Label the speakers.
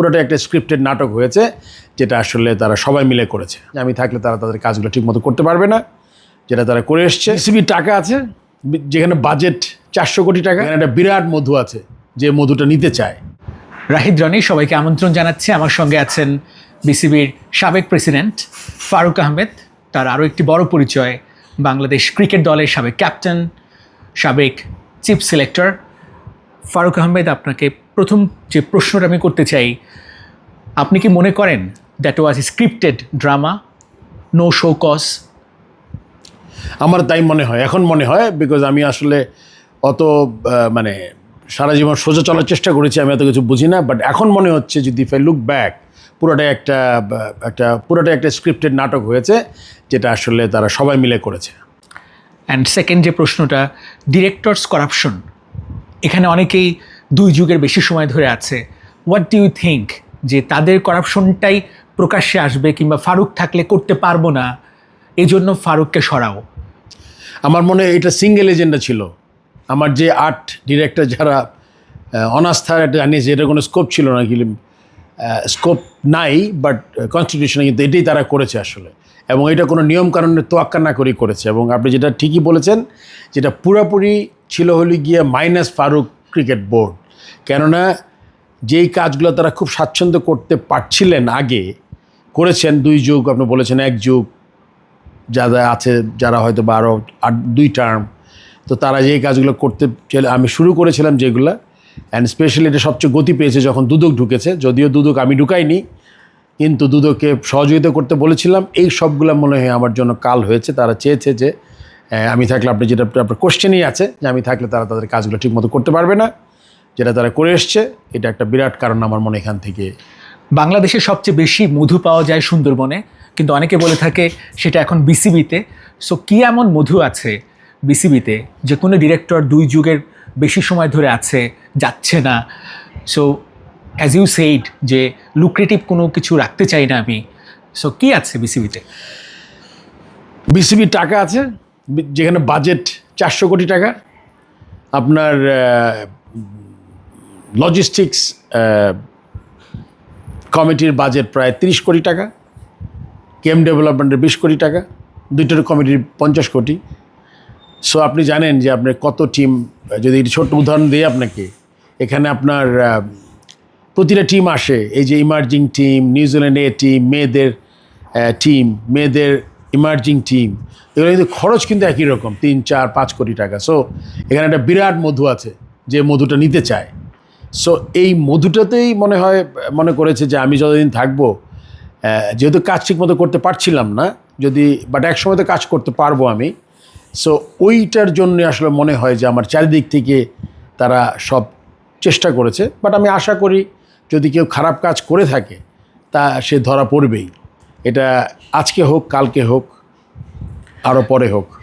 Speaker 1: পুরোটা একটা স্ক্রিপ্টেড নাটক হয়েছে যেটা আসলে তারা সবাই মিলে করেছে। আমি থাকলে তারা তাদের কাজগুলো ঠিকমতো করতে পারবে না যেটা তারা করে এসছে। সিবি টাকা আছে যেখানে বাজেট চারশো কোটি টাকা। একটা বিরাট মধু আছে যে মধুটা নিতে চায়।
Speaker 2: রাহিদ রনি সবাইকে আমন্ত্রণ জানাচ্ছি। আমার সঙ্গে আছেন বিসিবির সাবেক প্রেসিডেন্ট ফারুক আহমেদ। তার আরও একটি বড় পরিচয় বাংলাদেশ ক্রিকেট দলের সাবেক ক্যাপ্টেন সাবেক চিফ সিলেক্টর ফারুক আহমেদ আপনাকে প্রথম যে প্রশ্নটা আমি করতে চাই আপনি কি মনে করেন that was scripted drama no show cause
Speaker 1: আমার তাই মনে হয় এখন মনে হয় বিকজ আমি আসলে অত মানে সারা জীবন সোজা চলার চেষ্টা করেছি আমি এত কিছু বুঝি না বাট এখন মনে হচ্ছে যদি ইফ আই লুক ব্যাক পুরোটাই একটা একটা পুরোটাই একটা স্ক্রিপ্টেড নাটক হয়েছে যেটা আসলে তারা সবাই মিলে করেছে।
Speaker 2: অ্যান্ড সেকেন্ড যে প্রশ্নটা ডিরেক্টরস করাপশন এখানে অনেকেই দুই যুগের বেশি সময় ধরে আছে। হোয়াট ডু ইউ থিঙ্ক যে তাদের করাপশনটাই প্রকাশ্যে আসবে কিংবা ফারুক থাকলে করতে পারব না এই জন্য ফারুককে সরাও।
Speaker 1: আমার মনে হয় এটা সিঙ্গেল এজেন্ডা ছিল। আমার যে আর্ট ডিরেক্টর যারা একটা জানিয়েছে এটা কোনো স্কোপ ছিল না কি স্কোপ নাই বাট কনস্টিটিউশনে কিন্তু এটাই তারা করেছে আসলে। এবং এটা কোনো নিয়মকানুনের তোয়াক্কা না করেই করেছে। এবং আপনি যেটা ঠিকই বলেছেন, যেটা পুরোপুরি ছিল হলে গিয়ে মাইনাস ফারুক ক্রিকেট বোর্ড। কেননা যেই কাজগুলো তারা খুব স্বাচ্ছন্দ্য করতে পারছিলেন আগে, করেছেন দুই যুগ, আপনি বলেছেন এক যুগ যারা আছে, যারা হয়তো বারো আট, দুই টার্ম তো তারা যেই কাজগুলো করতে আমি শুরু করেছিলাম যেগুলো অ্যান্ড স্পেশালি এটা সবচেয়ে গতি পেয়েছে যখন দুদক ঢুকেছে, যদিও দুদক আমি ঢুকাইনি কিন্তু দুদককে সহযোগিতা করতে বলেছিলাম, এই সবগুলো মনে হয় আমার জন্য কাল হয়েছে। তারা চেয়েছে যে আমি থাকলে আপনি যেটা, আপনার কোশ্চেনই আছে যে, আমি থাকলে তারা তাদের কাজগুলো ঠিকমতো করতে পারবে না। যেটা তারা করে এসছে, এটা একটা বিরাট কারণ আমার মনে এখান থেকে।
Speaker 2: বাংলাদেশে সবচেয়ে বেশি মধু পাওয়া যায় সুন্দরবনে, কিন্তু অনেকে বলে থাকে সেটা এখন বিসিবিতে। সো কী এমন মধু আছে বিসিবিতে, যে কোনো ডিরেক্টর দুই যুগের বেশি সময় ধরে আছে, যাচ্ছে না? সো অ্যাজ ইউ সেইড যে লুক্রেটিভ কোনো কিছু রাখতে চাই না আমি সো কী আছে বিসিবিতে
Speaker 1: বিসিবি টাকা আছে, যেখানে বাজেট চারশো কোটি টাকা, আপনার লজিস্টিক্স কমিটির বাজেট প্রায় তিরিশ কোটি টাকা গেম ডেভেলপমেন্টের বিশ কোটি টাকা দুইটার কমিটির পঞ্চাশ কোটি। সো আপনি জানেন যে আপনার কত টিম যদি ছোট্ট উদাহরণ দিই আপনাকে, এখানে আপনার প্রতিটা টিম আসে। এই যে emerging team New Zealand A team মেয়েদের টিম মেয়েদের ইমার্জিং টিম এগুলো কিন্তু খরচ কিন্তু একই রকম, তিন, চার, পাঁচ কোটি টাকা। সো এখানে একটা বিরাট মধু আছে যে মধুটা নিতে চায়। সো এই মধুটাতেই মনে হয়, মনে করেছে যে আমি যতদিন থাকব যেহেতু কাজ ঠিকমতো করতে পারছিলাম না, যদি বাট এক সময় তো কাজ করতে পারব আমি। সো ওইটার জন্য আসলে মনে হয় যে আমার চারিদিক থেকে তারা সব চেষ্টা করেছে বাট আমি আশা করি যদি কেউ খারাপ কাজ করে থাকে, তা সে ধরা পড়বেই। এটা আজকে হোক, কালকে হোক, আরও পরে হোক।